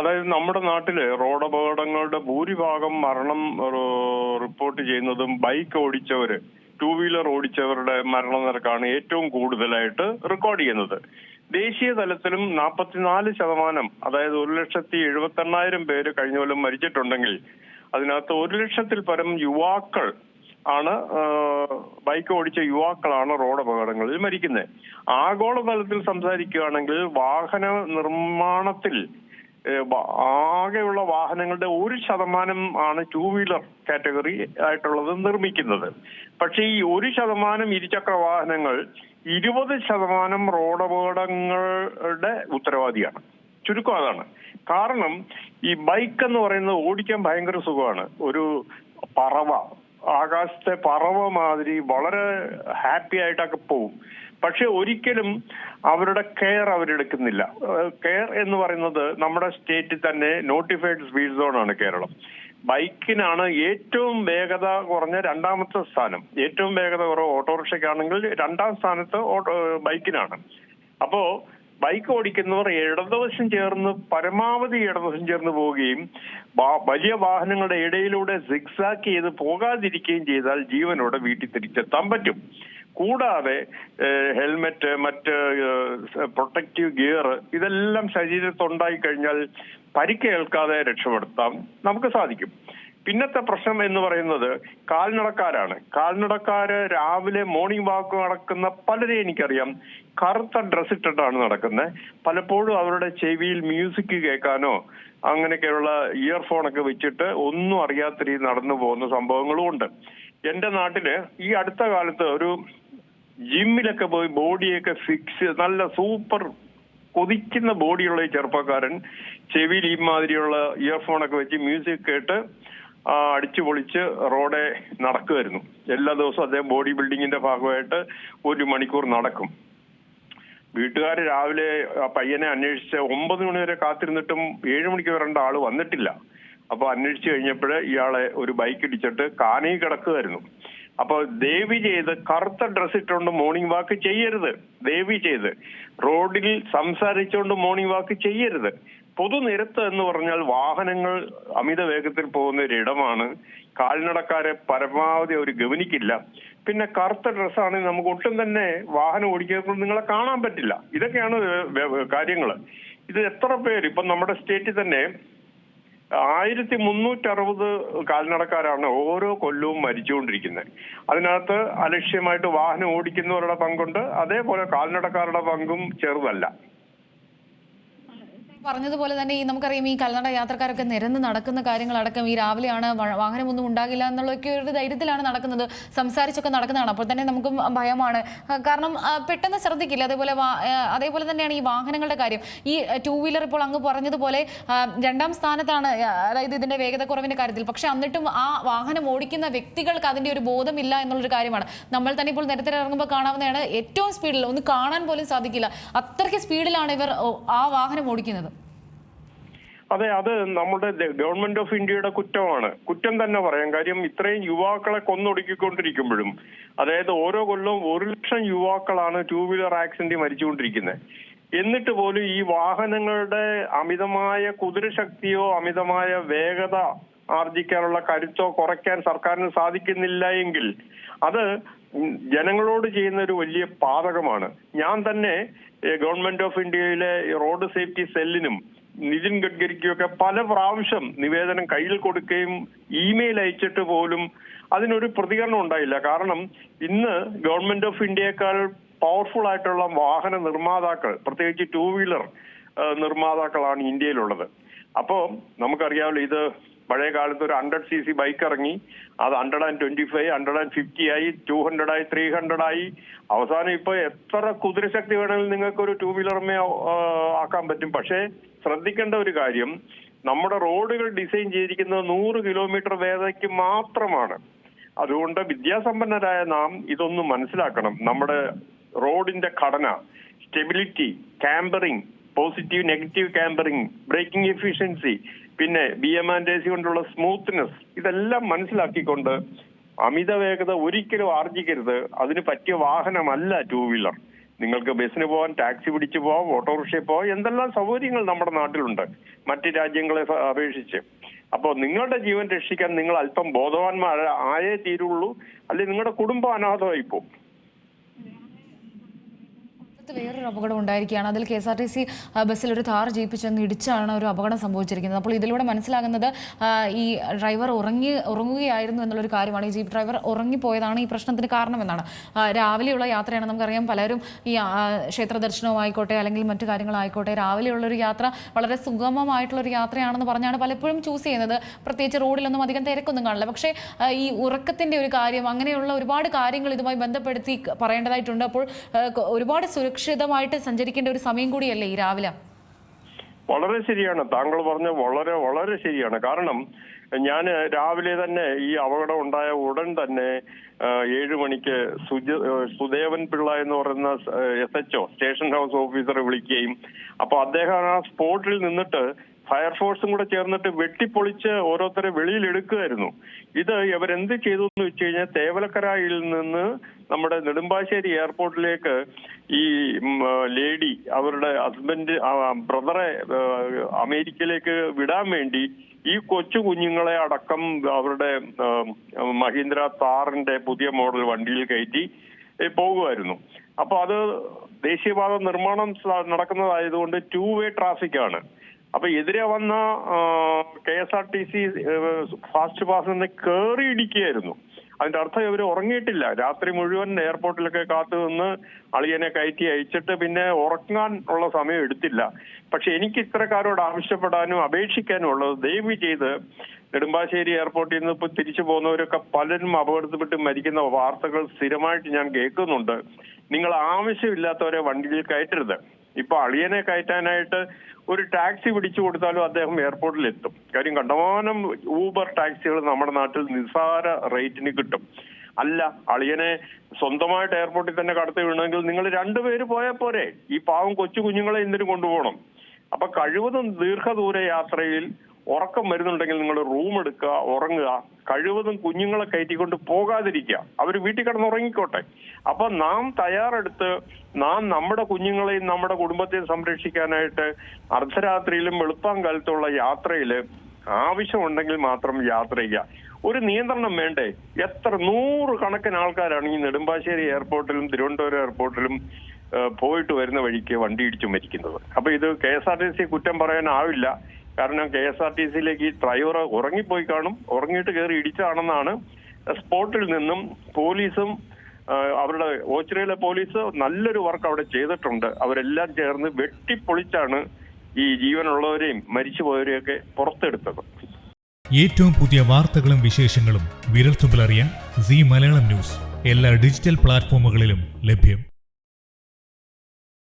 അതായത് നമ്മുടെ നാട്ടിൽ റോഡ് അപകടങ്ങളുടെ ഭൂരിഭാഗം മരണം റിപ്പോർട്ട് ചെയ്യുന്നതും ബൈക്ക് ഓടിച്ചവര് ടൂ വീലർ ഓടിച്ചവരുടെ മരണനിരക്കാണ് ഏറ്റവും കൂടുതലായിട്ട് റെക്കോർഡ് ചെയ്യുന്നത്. ദേശീയ തലത്തിലും നാൽപ്പത്തിനാല് ശതമാനം അതായത് ഒരു ലക്ഷത്തി എഴുപത്തി എണ്ണായിരം പേര് കഴിഞ്ഞ കൊല്ലം മരിച്ചിട്ടുണ്ടെങ്കിൽ അതിനകത്ത് ഒരു ലക്ഷത്തിൽ പരം യുവാക്കൾ ആണ് ബൈക്ക് ഓടിച്ച യുവാക്കളാണ് റോഡ് അപകടങ്ങളിൽ മരിക്കുന്നത്. ആഗോളതലത്തിൽ സംസാരിക്കുകയാണെങ്കിൽ വാഹന നിർമ്മാണത്തിൽ ആകെയുള്ള വാഹനങ്ങളുടെ ഒരു ശതമാനം ആണ് ടൂ വീലർ കാറ്റഗറി ആയിട്ടുള്ളത് നിർമ്മിക്കുന്നത്. പക്ഷേ ഈ ഒരു ശതമാനം ഇരുചക്ര വാഹനങ്ങൾ ഇരുപത് ശതമാനം റോഡപകടങ്ങളുടെ ഉത്തരവാദിയാണ്. ചുരുക്കം അതാണ്. കാരണം ഈ ബൈക്ക് എന്ന് പറയുന്നത് ഓടിക്കാൻ ഭയങ്കര സുഖമാണ്. ഒരു പറവ ആകാശത്തെ പറവ മാതിരി വളരെ ഹാപ്പി ആയിട്ടൊക്കെ പോവും. പക്ഷെ ഒരിക്കലും അവരുടെ കെയർ അവരെടുക്കുന്നില്ല. കെയർ എന്ന് പറയുന്നത് നമ്മുടെ സ്റ്റേറ്റിൽ തന്നെ നോട്ടിഫൈഡ് സ്പീഡ് സോണാണ് കേരളം. ബൈക്കിനാണ് ഏറ്റവും വേഗത കുറഞ്ഞ രണ്ടാമത്തെ സ്ഥാനം. ഏറ്റവും വേഗത കുറവ് ഓട്ടോറിക്ഷയ്ക്കാണെങ്കിൽ രണ്ടാം സ്ഥാനത്ത് ബൈക്കിനാണ്. അപ്പോ ബൈക്ക് ഓടിക്കുന്നവർ ഇടതുവശം ചേർന്ന് പരമാവധി ഇടതുവശം ചേർന്ന് പോവുകയും വലിയ വാഹനങ്ങളുടെ ഇടയിലൂടെ സിക്സാക്ക് ചെയ്ത് പോകാതിരിക്കുകയും ചെയ്താൽ ജീവനോടെ വീട്ടിൽ തിരിച്ചെത്താൻ പറ്റും. കൂടാതെ ഹെൽമെറ്റ് മറ്റ് പ്രൊട്ടക്റ്റീവ് ഗിയർ ഇതെല്ലാം ശരീരത്തുണ്ടായി കഴിഞ്ഞാൽ പരിക്കേൽക്കാതെ രക്ഷപ്പെടുത്താൻ നമുക്ക് സാധിക്കും. പിന്നത്തെ പ്രശ്നം എന്ന് പറയുന്നത് കാൽനടക്കാരാണ്. കാൽനടക്കാര് രാവിലെ മോർണിംഗ് വാക്ക് നടക്കുന്ന പലരെയും എനിക്കറിയാം. കറുത്ത ഡ്രസ് ഇട്ടിട്ടാണ് നടക്കുന്നത് പലപ്പോഴും അവരുടെ ചെവിയിൽ മ്യൂസിക് കേൾക്കാനോ അങ്ങനെയൊക്കെയുള്ള ഇയർഫോൺ ഒക്കെ വെച്ചിട്ട് ഒന്നും അറിയാത്ത രീതി നടന്നു പോകുന്ന സംഭവങ്ങളും ഉണ്ട്. എന്റെ നാട്ടിൽ ഈ അടുത്ത കാലത്ത് ഒരു ജിമ്മിലൊക്കെ പോയി ബോഡിയൊക്കെ ഫിക്സ് നല്ല സൂപ്പർ കൊതിക്കുന്ന ബോഡിയുള്ള ഈ ചെറുപ്പക്കാരൻ ചെവിയിൽ ഈ മാതിരിയുള്ള ഇയർഫോണൊക്കെ വെച്ച് മ്യൂസിക് കേട്ട് ആ, അടിച്ചു പൊളിച്ച് റോഡെ നടക്കുമായിരുന്നു എല്ലാ ദിവസവും അദ്ദേഹം ബോഡി ബിൽഡിങ്ങിന്റെ ഭാഗമായിട്ട് ഒരു മണിക്കൂർ നടക്കും. വീട്ടുകാർ രാവിലെ പയ്യനെ അന്വേഷിച്ച് ഒമ്പത് മണി വരെ കാത്തിരുന്നിട്ടും ഏഴ് മണിക്ക് വരേണ്ട ആൾ വന്നിട്ടില്ല. അപ്പൊ അന്വേഷിച്ചു കഴിഞ്ഞപ്പോൾ ഇയാളെ ഒരു ബൈക്ക് ഇടിച്ചിട്ട് കാനയിൽ കിടക്കുമായിരുന്നു അപ്പൊ ദേവി ചെയ്ത് കറുത്ത ഡ്രസ് ഇട്ടുകൊണ്ട് മോർണിംഗ് വാക്ക് ചെയ്യരുത്. ദേവി ചെയ്ത്. റോഡിൽ സംസാരിച്ചുകൊണ്ട് മോർണിംഗ് വാക്ക് ചെയ്യരുത്. പൊതുനിരത്ത് എന്ന് പറഞ്ഞാൽ വാഹനങ്ങൾ അമിത വേഗത്തിൽ പോകുന്ന ഒരിടമാണ് കാൽനടക്കാരെ പരമാവധി അവർ ഗവനിക്കില്ല. പിന്നെ കറുത്ത ഡ്രസ്സാണെങ്കിൽ നമുക്ക് ഒട്ടും തന്നെ വാഹനം ഓടിക്കുന്നത് നിങ്ങളെ കാണാൻ പറ്റില്ല. ഇതൊക്കെയാണ് കാര്യങ്ങൾ ഇത് എത്ര പേര്? ഇപ്പൊ നമ്മുടെ സ്റ്റേറ്റിൽ തന്നെ ആയിരത്തി മുന്നൂറ്റി അറുപത് കാൽനടക്കാരാണ് ഓരോ കൊല്ലവും മരിച്ചുകൊണ്ടിരിക്കുന്നത്. അതിനകത്ത് അലക്ഷ്യമായിട്ട് വാഹനം ഓടിക്കുന്നവരുടെ പങ്കുണ്ട്. അതേപോലെ കാൽനടക്കാരുടെ പങ്കും ചെറുതല്ല. പറഞ്ഞതുപോലെ തന്നെ ഈ നമുക്കറിയാം ഈ കൽനട യാത്രക്കാരൊക്കെ നിരന്ന് നടക്കുന്ന കാര്യങ്ങളടക്കം ഈ രാവിലെയാണ് വാഹനമൊന്നും ഉണ്ടാകില്ല എന്നുള്ളൊക്കെ ഒരു ധൈര്യത്തിലാണ് നടക്കുന്നത്. സംസാരിച്ചൊക്കെ നടക്കുന്നതാണ്. അപ്പോൾ തന്നെ നമുക്കും ഭയമാണ്. കാരണം പെട്ടെന്ന് ശ്രദ്ധിക്കില്ല. അതേപോലെ അതേപോലെ തന്നെയാണ് ഈ വാഹനങ്ങളുടെ കാര്യം. ഈ ടൂ വീലർ ഇപ്പോൾ അങ്ങ് പറഞ്ഞതുപോലെ രണ്ടാം സ്ഥാനത്താണ് അതായത് ഇതിന്റെ വേഗത കുറവിന്റെ കാര്യത്തിൽ. പക്ഷെ എന്നിട്ടും ആ വാഹനം ഓടിക്കുന്ന വ്യക്തികൾക്ക് അതിന്റെ ഒരു ബോധമില്ല എന്നുള്ളൊരു കാര്യമാണ്. നമ്മൾ തന്നെ ഇപ്പോൾ നിരത്തിൽ ഇറങ്ങുമ്പോൾ കാണാവുന്നതാണ് ഏറ്റവും സ്പീഡിൽ ഒന്ന് കാണാൻ പോലും സാധിക്കില്ല. അത്രയ്ക്ക് സ്പീഡിലാണ് ഇവർ ആ വാഹനം ഓടിക്കുന്നത്. അതെ അത് നമ്മുടെ ഗവൺമെന്റ് ഓഫ് ഇന്ത്യയുടെ കുറ്റമാണ്. കുറ്റം തന്നെ പറയാം. കാര്യം ഇത്രയും യുവാക്കളെ കൊന്നൊടുക്കിക്കൊണ്ടിരിക്കുമ്പോഴും അതായത് ഓരോ കൊല്ലവും ഒരു ലക്ഷം യുവാക്കളാണ് ടൂ വീലർ ആക്സിഡന്റ് മരിച്ചുകൊണ്ടിരിക്കുന്നത് എന്നിട്ട് പോലും ഈ വാഹനങ്ങളുടെ അമിതമായ കുതിരശക്തിയോ അമിതമായ വേഗത ആർജിക്കാനുള്ള കരുത്തോ കുറയ്ക്കാൻ സർക്കാരിന് സാധിക്കുന്നില്ല എങ്കിൽ അത് ജനങ്ങളോട് ചെയ്യുന്ന ഒരു വലിയ പാതകമാണ്. ഞാൻ തന്നെ ഗവൺമെന്റ് ഓഫ് ഇന്ത്യയിലെ റോഡ് സേഫ്റ്റി സെല്ലിനും നിതിൻ ഗഡ്കരിക്കും ഒക്കെ പല പ്രാവശ്യം നിവേദനം കയ്യിൽ കൊടുക്കുകയും ഇമെയിൽ അയച്ചിട്ട് പോലും അതിനൊരു പ്രതികരണം ഉണ്ടായില്ല. കാരണം ഇന്ന് ഗവൺമെന്റ് ഓഫ് ഇന്ത്യയേക്കാൾ പവർഫുൾ ആയിട്ടുള്ള വാഹന നിർമ്മാതാക്കൾ പ്രത്യേകിച്ച് ടൂ വീലർ നിർമ്മാതാക്കളാണ് ഇന്ത്യയിലുള്ളത്. അപ്പോ നമുക്കറിയാമല്ലോ ഇത് പഴയ കാലത്ത് ഒരു ഹൺഡ്രഡ് സി സി ബൈക്ക് ഇറങ്ങി അത് hundred and twenty five hundred and fifty ആയി ടു ഹൺഡ്രഡ് ആയി ത്രീ ഹൺഡ്രഡ് ആയി. അവസാനം ഇപ്പൊ എത്ര കുതിരശക്തി വേണമെങ്കിലും നിങ്ങൾക്ക് ഒരു ടൂ വീലർമേ ആക്കാൻ പറ്റും. പക്ഷേ ശ്രദ്ധിക്കേണ്ട ഒരു കാര്യം നമ്മുടെ റോഡുകൾ ഡിസൈൻ ചെയ്തിരിക്കുന്നത് നൂറ് കിലോമീറ്റർ വേദയ്ക്ക് മാത്രമാണ്. അതുകൊണ്ട് വിദ്യാസമ്പന്നരായ നാം ഇതൊന്നും മനസ്സിലാക്കണം. നമ്മുടെ റോഡിന്റെ ഘടന stability cambering positive negative cambering braking efficiency പിന്നെ B M and A C കൊണ്ടുള്ള സ്മൂത്ത്നെസ് ഇതെല്ലാം മനസ്സിലാക്കിക്കൊണ്ട് അമിത വേഗത ഒരിക്കലും ആർജിക്കരുത്. അതിന് പറ്റിയ വാഹനമല്ല ടൂ വീലർ നിങ്ങൾക്ക് ബസ്സിന് പോകാൻ ടാക്സി പിടിച്ചു പോകാം ഓട്ടോറിക്ഷയിൽ പോകാം എന്തെല്ലാം സൗകര്യങ്ങൾ നമ്മുടെ നാട്ടിലുണ്ട്. മറ്റ് രാജ്യങ്ങളെ അപേക്ഷിച്ച്. അപ്പോൾ നിങ്ങളുടെ ജീവൻ രക്ഷിക്കാൻ നിങ്ങൾ അല്പം ബോധവാന്മാർ ആയേ തീരുള്ളൂ. അല്ലെങ്കിൽ നിങ്ങളുടെ കുടുംബം അനാഥമായി പോകും കൊല്ലത്ത് വേറൊരു അപകടം ഉണ്ടായിരിക്കുകയാണ്. അതിൽ K S R T C ബസ്സിൽ ഒരു താർ ജീപ്പ് ചെന്ന് ഇടിച്ചാണ് ഒരു അപകടം സംഭവിച്ചിരിക്കുന്നത്. അപ്പോൾ ഇതിലൂടെ മനസ്സിലാകുന്നത് ഈ ഡ്രൈവർ ഉറങ്ങി ഉറങ്ങുകയായിരുന്നു എന്നുള്ളൊരു കാര്യമാണ്. ഈ ജീപ്പ് ഡ്രൈവർ ഉറങ്ങിപ്പോയതാണ് ഈ പ്രശ്നത്തിന് കാരണമെന്നാണ്. രാവിലെയുള്ള യാത്രയാണ് നമുക്കറിയാം. പലരും ഈ ക്ഷേത്ര ദർശനവുമായിക്കോട്ടെ അല്ലെങ്കിൽ മറ്റു കാര്യങ്ങളായിക്കോട്ടെ രാവിലെയുള്ളൊരു യാത്ര വളരെ സുഗമമായിട്ടുള്ളൊരു യാത്രയാണെന്ന് പറഞ്ഞാണ് പലപ്പോഴും ചൂസ് ചെയ്യുന്നത്. പ്രത്യേകിച്ച് റോഡിലൊന്നും അധികം തിരക്കൊന്നും കാണില്ല. പക്ഷേ ഈ ഉറക്കത്തിന്റെ ഒരു കാര്യം അങ്ങനെയുള്ള ഒരുപാട് കാര്യങ്ങൾ ഇതുമായി ബന്ധപ്പെടുത്തി പറയേണ്ടതായിട്ടുണ്ട്. അപ്പോൾ ഒരുപാട് ഒരുപാട് സുരക്ഷിതമായിട്ട് സഞ്ചരിക്കേണ്ട ഒരു സമയം കൂടിയല്ലേ ഈ രാവിലെ? വളരെ ശരിയാണ്. താങ്കൾ പറഞ്ഞ വളരെ വളരെ ശരിയാണ്. കാരണം ഞാൻ രാവിലെ തന്നെ ഈ അപകടം ഉണ്ടായ ഉടൻ തന്നെ ഏഴു മണിക്ക് സുജ സുദേവൻ പിള്ള എന്ന് പറയുന്ന S H O station house ഓഫീസറെ വിളിക്കുകയും അപ്പൊ അദ്ദേഹം ആ സ്പോട്ടിൽ നിന്നിട്ട് ഫയർഫോഴ്സും കൂടെ ചേർന്നിട്ട് വെട്ടിപ്പൊളിച്ച് ഓരോരുത്തരെ വെളിയിൽ എടുക്കുമായിരുന്നു ഇത് ഇവരെന്ത് ചെയ്തു എന്ന് വെച്ച് കഴിഞ്ഞാൽ തേവലക്കരയിൽ നിന്ന് നമ്മുടെ നെടുമ്പാശ്ശേരി എയർപോർട്ടിലേക്ക് ഈ ലേഡി അവരുടെ ഹസ്ബൻഡ് ബ്രദറെ അമേരിക്കയിലേക്ക് വിടാൻ വേണ്ടി ഈ കൊച്ചു കുഞ്ഞുങ്ങളെ അടക്കം അവരുടെ മഹീന്ദ്ര താറിന്റെ പുതിയ മോഡൽ വണ്ടിയിൽ കയറ്റി പോകുമായിരുന്നു അപ്പൊ അത് ദേശീയപാത നിർമ്മാണം നടക്കുന്നതായതുകൊണ്ട് ടു വേ ട്രാഫിക് ആണ്. അപ്പൊ എതിരെ വന്ന K S R T C fast പാസിനെ കയറി ഇടിക്കുകയായിരുന്നു. അതിന്റെ അർത്ഥം ഇവർ ഉറങ്ങിയിട്ടില്ല. രാത്രി മുഴുവൻ എയർപോർട്ടിലൊക്കെ കാത്തു നിന്ന് അളിയനെ കയറ്റി അയച്ചിട്ട് പിന്നെ ഉറങ്ങാൻ ഉള്ള സമയം എടുത്തില്ല. പക്ഷെ എനിക്ക് ഇത്തരക്കാരോട് ആവശ്യപ്പെടാനും അപേക്ഷിക്കാനും ഉള്ളത് ദയവ് ചെയ്ത് നെടുമ്പാശ്ശേരി എയർപോർട്ടിൽ നിന്ന് ഇപ്പൊ തിരിച്ചു പോകുന്നവരൊക്കെ പലരും അപകടത്തിൽപ്പെട്ട് മരിക്കുന്ന വാർത്തകൾ സ്ഥിരമായിട്ട് ഞാൻ കേൾക്കുന്നുണ്ട്. നിങ്ങൾ ആവശ്യമില്ലാത്തവരെ വണ്ടിയിൽ കയറ്റരുത്. ഇപ്പൊ അളിയനെ കയറ്റാനായിട്ട് ഒരു ടാക്സി പിടിച്ചു കൊടുത്താലും അദ്ദേഹം എയർപോർട്ടിൽ എത്തും കാര്യം കണ്ടമാനം ഊബർ ടാക്സികൾ നമ്മുടെ നാട്ടിൽ നിസ്സാര റേറ്റിന് കിട്ടും. അല്ല അളിയനെ സ്വന്തമായിട്ട് എയർപോർട്ടിൽ തന്നെ കടത്തി വിടണമെങ്കിൽ നിങ്ങൾ രണ്ടുപേര് പോയാൽ പോരെ. ഈ പാവം കൊച്ചു കുഞ്ഞുങ്ങളെ എന്തിനു കൊണ്ടുപോകണം? അപ്പൊ കഴിവതും ദീർഘദൂര യാത്രയിൽ ഉറക്കം വരുന്നുണ്ടെങ്കിൽ നിങ്ങൾ റൂം എടുക്കുക ഉറങ്ങുക. കഴിവതും കുഞ്ഞുങ്ങളെ കയറ്റിക്കൊണ്ട് പോകാതിരിക്കുക. അവർ വീട്ടിൽ കിടന്ന് ഉറങ്ങിക്കോട്ടെ. അപ്പൊ നാം തയ്യാറെടുത്ത് നാം നമ്മുടെ കുഞ്ഞുങ്ങളെയും നമ്മുടെ കുടുംബത്തെയും സംരക്ഷിക്കാനായിട്ട് അർദ്ധരാത്രിയിലും വെളുപ്പാങ്കാലത്തുള്ള യാത്രയിൽ ആവശ്യമുണ്ടെങ്കിൽ മാത്രം യാത്ര ചെയ്യുക. ഒരു നിയന്ത്രണം വേണ്ടേ? എത്ര നൂറ് കണക്കിന് ആൾക്കാരാണ് ഈ നെടുമ്പാശ്ശേരി എയർപോർട്ടിലും തിരുവനന്തപുരം എയർപോർട്ടിലും പോയിട്ട് വരുന്ന വഴിക്ക് വണ്ടി ഇടിച്ചു മരിക്കുന്നത്. അപ്പൊ ഇത് K S R T C കുറ്റം പറയാനാവില്ല. കാരണം കെ എസ് ആർ ടി സിയിലേക്ക് ഈ ഡ്രൈവർ ഉറങ്ങിപ്പോയി കാണും. ഉറങ്ങിയിട്ട് കയറി ഇടിച്ചാണെന്നാണ്. സ്പോട്ടിൽ നിന്നും പോലീസും അവരുടെ ഓച്ചിറയിലെ പോലീസ് നല്ലൊരു വർക്ക് അവിടെ ചെയ്തിട്ടുണ്ട്. അവരെല്ലാം ചേർന്ന് വെട്ടിപ്പൊളിച്ചാണ് ഈ ജീവനുള്ളവരെയും മരിച്ചുപോയവരെയൊക്കെ പുറത്തെടുത്തത്. ഏറ്റവും പുതിയ വാർത്തകളും വിശേഷങ്ങളും വിരൽത്തുമ്പിലറിയാൻ സി മലയാളം ന്യൂസ്. എല്ലാ ഡിജിറ്റൽ പ്ലാറ്റ്ഫോമുകളിലും ലഭ്യം.